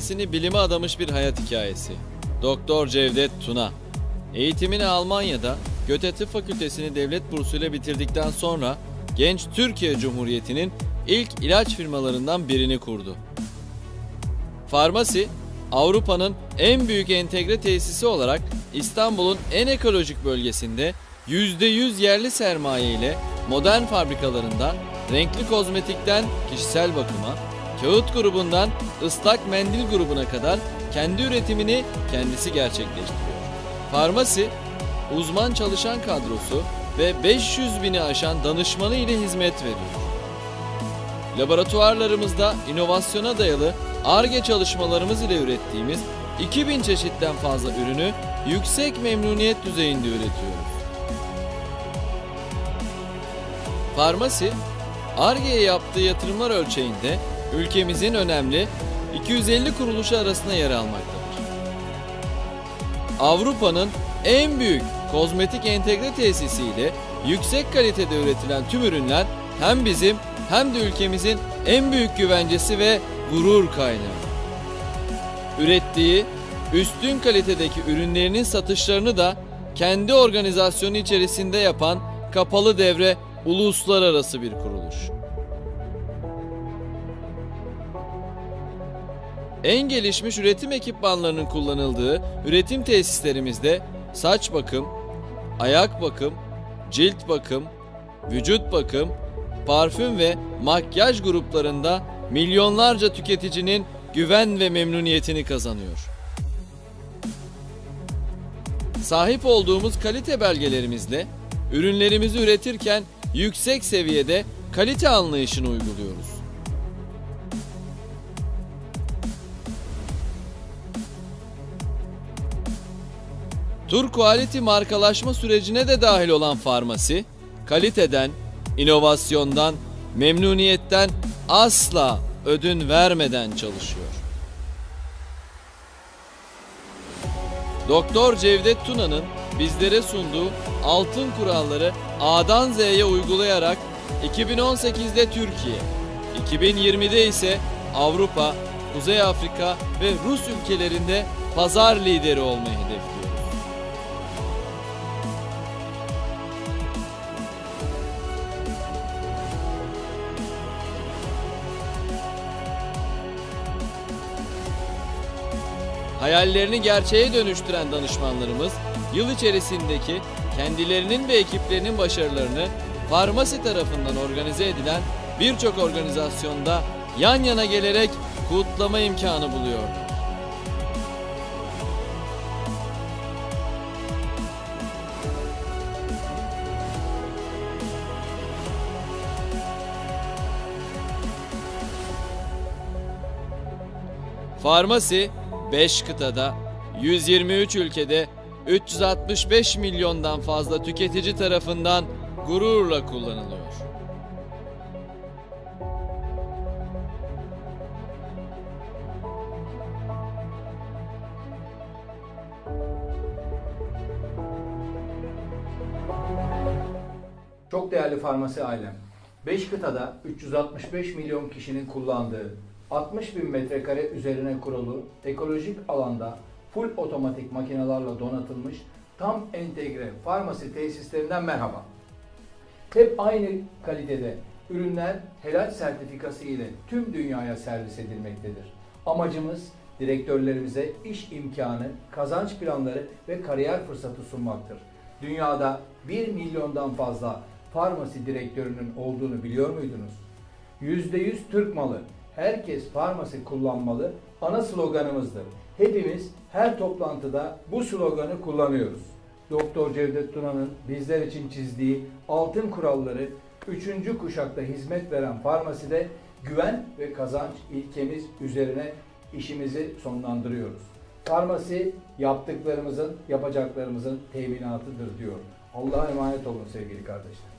kendisini bilime adamış bir hayat hikayesi. Doktor Cevdet Tuna. Eğitimini Almanya'da Göte Tıp Fakültesini devlet bursuyla bitirdikten sonra genç Türkiye Cumhuriyeti'nin ilk ilaç firmalarından birini kurdu. Farmasi, Avrupa'nın en büyük entegre tesisi olarak İstanbul'un en ekolojik bölgesinde %100 yerli sermaye ile modern fabrikalarında renkli kozmetikten kişisel bakıma, kağıt grubundan ıslak mendil grubuna kadar kendi üretimini kendisi gerçekleştiriyor. Farmasi, uzman çalışan kadrosu ve 500 bini aşan danışmanı ile hizmet veriyor. Laboratuvarlarımızda inovasyona dayalı ARGE çalışmalarımız ile ürettiğimiz 2000 çeşitten fazla ürünü yüksek memnuniyet düzeyinde üretiyoruz. Farmasi, ARGE'ye yaptığı yatırımlar ölçeğinde ülkemizin önemli 250 kuruluşu arasında yer almaktadır. Avrupa'nın en büyük kozmetik entegre tesisiyle yüksek kalitede üretilen tüm ürünler hem bizim hem de ülkemizin en büyük güvencesi ve gurur kaynağı. Ürettiği üstün kalitedeki ürünlerinin satışlarını da kendi organizasyonu içerisinde yapan kapalı devre uluslararası bir kuruluş. En gelişmiş üretim ekipmanlarının kullanıldığı üretim tesislerimizde saç bakım, ayak bakım, cilt bakım, vücut bakım, parfüm ve makyaj gruplarında milyonlarca tüketicinin güven ve memnuniyetini kazanıyor. Sahip olduğumuz kalite belgelerimizle ürünlerimizi üretirken yüksek seviyede kalite anlayışını uyguluyoruz. Tur Quality markalaşma sürecine de dahil olan farmasi, kaliteden, inovasyondan, memnuniyetten asla ödün vermeden çalışıyor. Doktor Cevdet Tuna'nın bizlere sunduğu altın kuralları A'dan Z'ye uygulayarak 2018'de Türkiye, 2020'de ise Avrupa, Kuzey Afrika ve Rus ülkelerinde pazar lideri olmayı hedefliyoruz. Hayallerini gerçeğe dönüştüren danışmanlarımız yıl içerisindeki kendilerinin ve ekiplerinin başarılarını farmasi tarafından organize edilen birçok organizasyonda yan yana gelerek kutlama imkanı buluyorlar. Farmasi 5 kıtada, 123 ülkede 365 milyondan fazla tüketici tarafından gururla kullanılıyor. Çok değerli farmasi ailem. 5 kıtada 365 milyon kişinin kullandığı 60 bin metrekare üzerine kurulu ekolojik alanda full otomatik makinelerle donatılmış tam entegre farmasi tesislerinden merhaba. Hep aynı kalitede ürünler helal sertifikası ile tüm dünyaya servis edilmektedir. Amacımız direktörlerimize iş imkanı, kazanç planları ve kariyer fırsatı sunmaktır. Dünyada 1 milyondan fazla farmasi direktörünün olduğunu biliyor muydunuz? %100 Türk malı, herkes farmasi kullanmalı ana sloganımızdır. Hepimiz her toplantıda bu sloganı kullanıyoruz. Doktor Cevdet Tuna'nın bizler için çizdiği altın kuralları 3. kuşakta hizmet veren farmaside güven ve kazanç ilkemiz üzerine işimizi sonlandırıyoruz. Farmasi yaptıklarımızın, yapacaklarımızın teminatıdır diyor. Allah'a emanet olun sevgili kardeşler.